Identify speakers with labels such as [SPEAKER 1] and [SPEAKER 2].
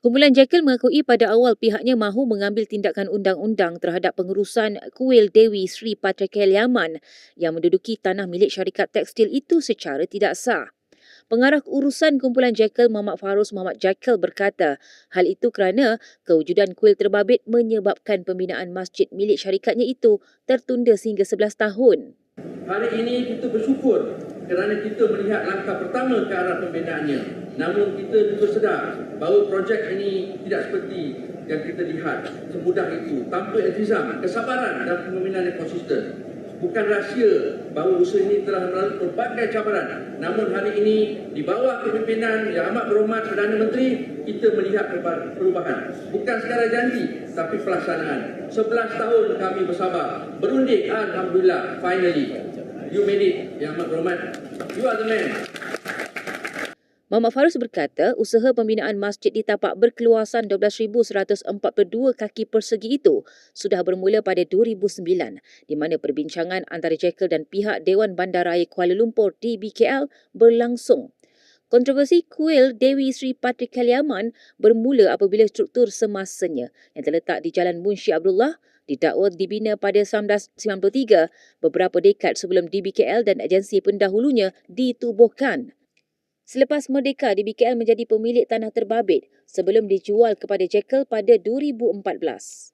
[SPEAKER 1] Kumpulan Jekyll mengakui pada awal pihaknya mahu mengambil tindakan undang-undang terhadap pengurusan kuil Dewi Sri Patrikaliaman yang menduduki tanah milik syarikat tekstil itu secara tidak sah. Pengarah urusan kumpulan Jekyll Muhammad Farus Muhammad Jekyll berkata hal itu kerana kewujudan kuil terbabit menyebabkan pembinaan masjid milik syarikatnya itu tertunda sehingga 11 tahun.
[SPEAKER 2] Hari ini kita bersyukur kerana kita melihat langkah pertama ke arah pembinaannya. Namun kita juga sedar bahawa projek ini tidak seperti yang kita lihat semudah itu tanpa iltizam, kesabaran dan pembinaan yang konsisten. Bukan rahsia bahawa usaha ini telah melalui pelbagai cabaran. Namun hari ini di bawah kepimpinan Yang Amat Berhormat Perdana Menteri kita melihat perubahan. Bukan sekadar janji tapi pelaksanaan. 11 tahun kami bersabar. Berunding alhamdulillah finally You made it, Yang Amat Berhormat. You are the man.
[SPEAKER 1] Muhammad Farus berkata usaha pembinaan masjid di tapak berkeluasan 12,142 kaki persegi itu sudah bermula pada 2009 di mana perbincangan antara Jekyll dan pihak Dewan Bandaraya Kuala Lumpur di BKL berlangsung. Kontroversi kuil Dewi Sri Patrikaliaman bermula apabila struktur semasanya yang terletak di Jalan Munshi Abdullah didakwa dibina pada 1993 beberapa dekad sebelum DBKL dan agensi pendahulunya ditubuhkan. Selepas merdeka, DBKL menjadi pemilik tanah terbabit sebelum dijual kepada Jekyll pada 2014.